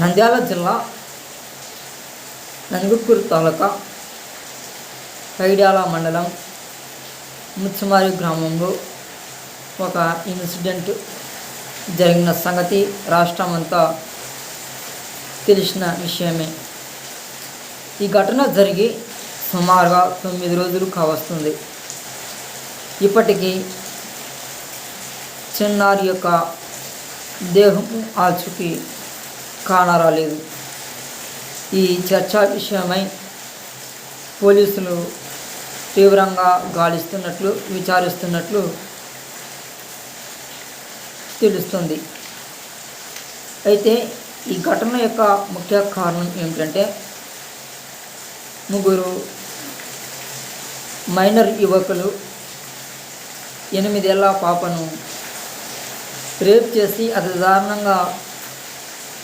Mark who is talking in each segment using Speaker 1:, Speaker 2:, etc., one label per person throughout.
Speaker 1: నంద్యాల జిల్లా నందుకూరు తాలూకా పైడ్యాల మండలం ముచ్చమారి గ్రామంలో ఒక ఇన్సిడెంట్ జరిగిన సంగతి రాష్ట్రం అంతా తెలిసిన విషయమే. ఈ ఘటన జరిగి సుమారుగా తొమ్మిది రోజులు కావస్తుంది. ఇప్పటికీ చిన్నారి యొక్క దేహం ఆచుకి కానరాలేదు ఈ చర్చా విషయమై పోలీసులు తీవ్రంగా గాలిస్తున్నట్లు విచారిస్తున్నట్లు తెలుస్తుంది. అయితే ఈ ఘటన యొక్క ముఖ్య కారణం ఏమిటంటే ముగ్గురు మైనర్ యువకులు ఎనిమిదేళ్ళ పాపను రేప్ చేసి అతి దారుణంగా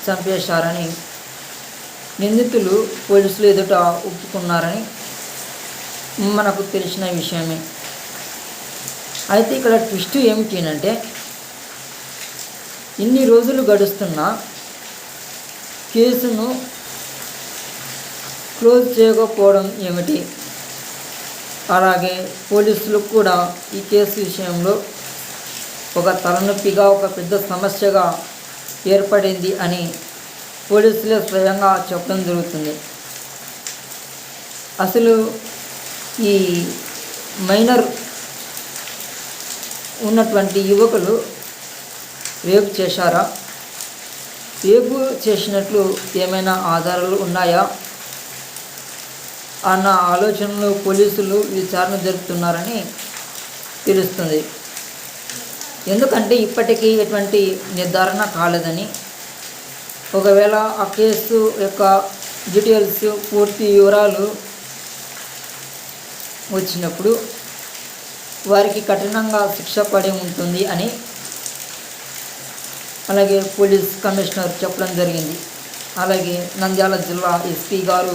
Speaker 1: చంపేశారని నిందితులు పోలీసులు ఎదుట ఒప్పుకున్నారని మనకు తెలిసిన విషయమే. అయితే ఇక్కడ ట్విస్ట్ ఏమిటి అంటే ఇన్ని రోజులు గడుస్తున్న కేసును క్లోజ్ చేయకపోవడం ఏమిటి? అలాగే పోలీసులు కూడా ఈ కేసు విషయంలో ఒక తలనొప్పిగా ఒక పెద్ద సమస్యగా ఏర్పడింది అని పోలీసులు స్వయంగా చెప్పడం జరుగుతుంది. అసలు ఈ మైనర్ ఉన్నటువంటి యువకులు రేపు చేశారా? రేపు చేసినట్లు ఏమైనా ఆధారాలు ఉన్నాయా? అన్న ఆలోచనలు పోలీసులు విచారణ జరుపుతున్నారని తెలుస్తుంది. ఎందుకంటే ఇప్పటికీ ఎటువంటి నిర్ధారణ కాలేదని. ఒకవేళ ఆ కేసు యొక్క డీటెయిల్స్ పూర్తి వివరాలు వచ్చినప్పుడు వారికి కఠినంగా శిక్ష పడి ఉంటుంది అని అలాగే పోలీస్ కమిషనర్ చెప్పడం జరిగింది. అలాగే నంద్యాల జిల్లా ఎస్పీ గారు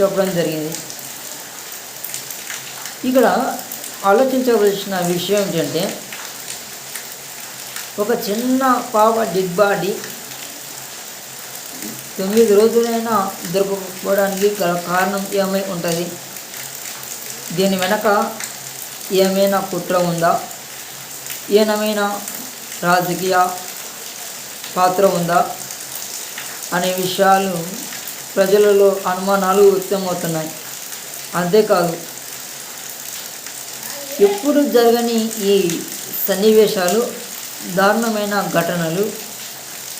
Speaker 1: చెప్పడం జరిగింది. ఇక్కడ ఆలోచించవలసిన విషయం ఏంటంటే ఒక చిన్న పాప డెడ్ బాడీ తొమ్మిది రోజులైనా దొరకకపోవడానికి గల కారణం ఏమై ఉంటుంది? దీని వెనక ఏమైనా కుట్ర ఉందా? ఏమైనా రాజకీయ పాత్ర ఉందా? అనే విషయాలు ప్రజలలో అనుమానాలు వ్యక్తమవుతున్నాయి. అంతేకాదు ఎప్పుడు జరగని ఈ సన్నివేశాలు దారుణమైన ఘటనలు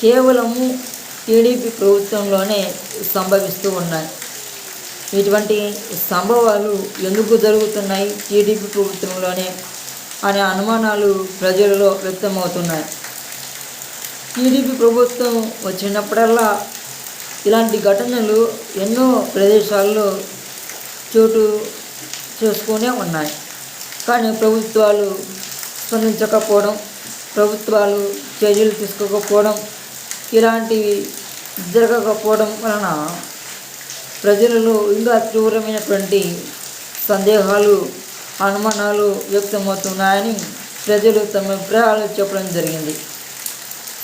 Speaker 1: కేవలము టీడీపీ ప్రభుత్వంలోనే సంభవిస్తూ ఉన్నాయి. ఇటువంటి సంభవాలు ఎందుకు జరుగుతున్నాయి టీడీపీ ప్రభుత్వంలోనే అనే అనుమానాలు ప్రజలలో వ్యక్తమవుతున్నాయి. టీడీపీ ప్రభుత్వం వచ్చినప్పుడల్లా ఇలాంటి ఘటనలు ఎన్నో ప్రదేశాల్లో చోటు చేసుకునే ఉన్నాయి. కానీ ప్రభుత్వాలు స్పందించకపోవడం ప్రభుత్వాలు చర్యలు తీసుకోకపోవడం ఇలాంటివి జరగకపోవడం వలన ప్రజలలో ఇంకా తీవ్రమైనటువంటి సందేహాలు అనుమానాలు వ్యక్తమవుతున్నాయని ప్రజలు తమ అభిప్రాయాలు చెప్పడం జరిగింది.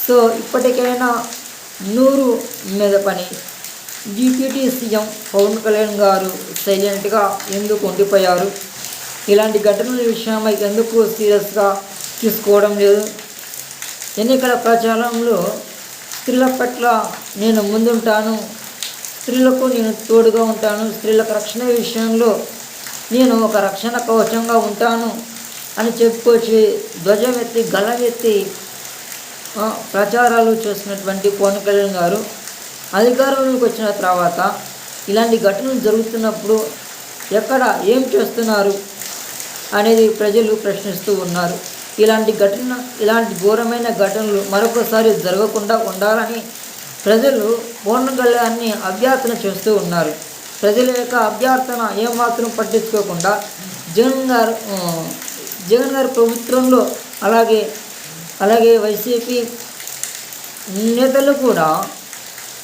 Speaker 1: సో ఇప్పటికైనా నూరు మీద పని. డిప్యూటీ సీఎం పవన్ కళ్యాణ్ గారు సైలెంట్గా ఎందుకు ఉండిపోయారు? ఇలాంటి ఘటనల విషయమై ఎందుకు సీరియస్గా తీసుకోవడం లేదు. ఎన్నికల ప్రచారంలో స్త్రీల పట్ల నేను ముందుంటాను. స్త్రీలకు నేను తోడుగా ఉంటాను. స్త్రీలకు రక్షణ విషయంలో నేను ఒక రక్షణ కవచంగా ఉంటాను అని చెప్పుకొచ్చి ధ్వజం ఎత్తి గలం ఎత్తి ప్రచారాలు చేసినటువంటి పవన్ కళ్యాణ్ గారు. అధికారంలోకి వచ్చిన తర్వాత ఇలాంటి ఘటనలు జరుగుతున్నప్పుడు ఎక్కడ ఏం చేస్తున్నారు అనేది ప్రజలు ప్రశ్నిస్తూ ఉన్నారు. ఇలాంటి ఘటన ఇలాంటి ఘోరమైన ఘటనలు మరొకసారి జరగకుండా ఉండాలని ప్రజలు పూర్ణగళ్యాన్ని అభ్యర్థన చేస్తూ ఉన్నారు. ప్రజల యొక్క అభ్యర్థన ఏమాత్రం పట్టించుకోకుండా జగన్ గారు జగన్ గారి ప్రభుత్వంలో అలాగే అలాగే వైసీపీ నేతలు కూడా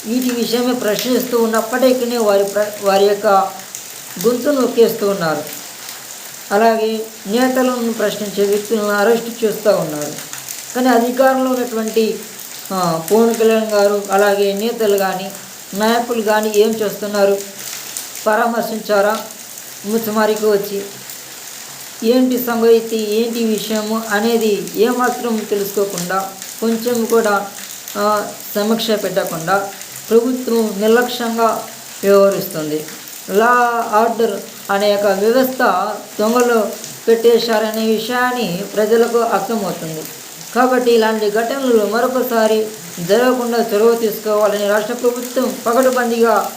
Speaker 1: వీటి విషయమే ప్రశ్నిస్తూ ఉన్నప్పటికీ వారి ప్ర వారి యొక్క గొంతును నొక్కేస్తూ ఉన్నారు. అలాగే నేతలను ప్రశ్నించే వ్యక్తులను అరెస్ట్ చేస్తూ ఉన్నారు. కానీ అధికారంలో ఉన్నటువంటి పవన్ కళ్యాణ్ గారు అలాగే నేతలు కానీ నాయకులు కానీ ఏం చేస్తున్నారు? పరామర్శించారా? ముచ్చమారికి వచ్చి ఏంటి సంగతి? ఏంటి విషయము? అనేది ఏమాత్రం తెలుసుకోకుండా కొంచెం కూడా సమీక్ష పెట్టకుండా ప్రభుత్వం నిర్లక్ష్యంగా వ్యవహరిస్తుంది. లా ఆర్డర్ అనే ఒక వ్యవస్థ దొంగలు పెట్టేశారనే విషయాన్ని ప్రజలకు అర్థమవుతుంది. కాబట్టి ఇలాంటి ఘటనలు మరొకసారి జరగకుండా చొరవ తీసుకోవాలని రాష్ట్ర ప్రభుత్వం పకడ్బందీగా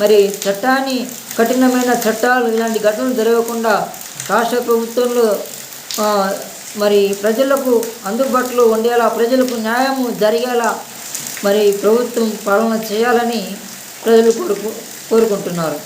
Speaker 1: మరి చట్టాన్ని కఠినమైన చట్టాలు ఇలాంటి ఘటనలు జరగకుండా రాష్ట్ర ప్రభుత్వంలో మరి ప్రజలకు అందుబాటులో ఉండేలా ప్రజలకు న్యాయం జరిగేలా మరి ప్రభుత్వం పాలన చేయాలని ప్రజలు కోరుకు కోరుకుంటున్నారు.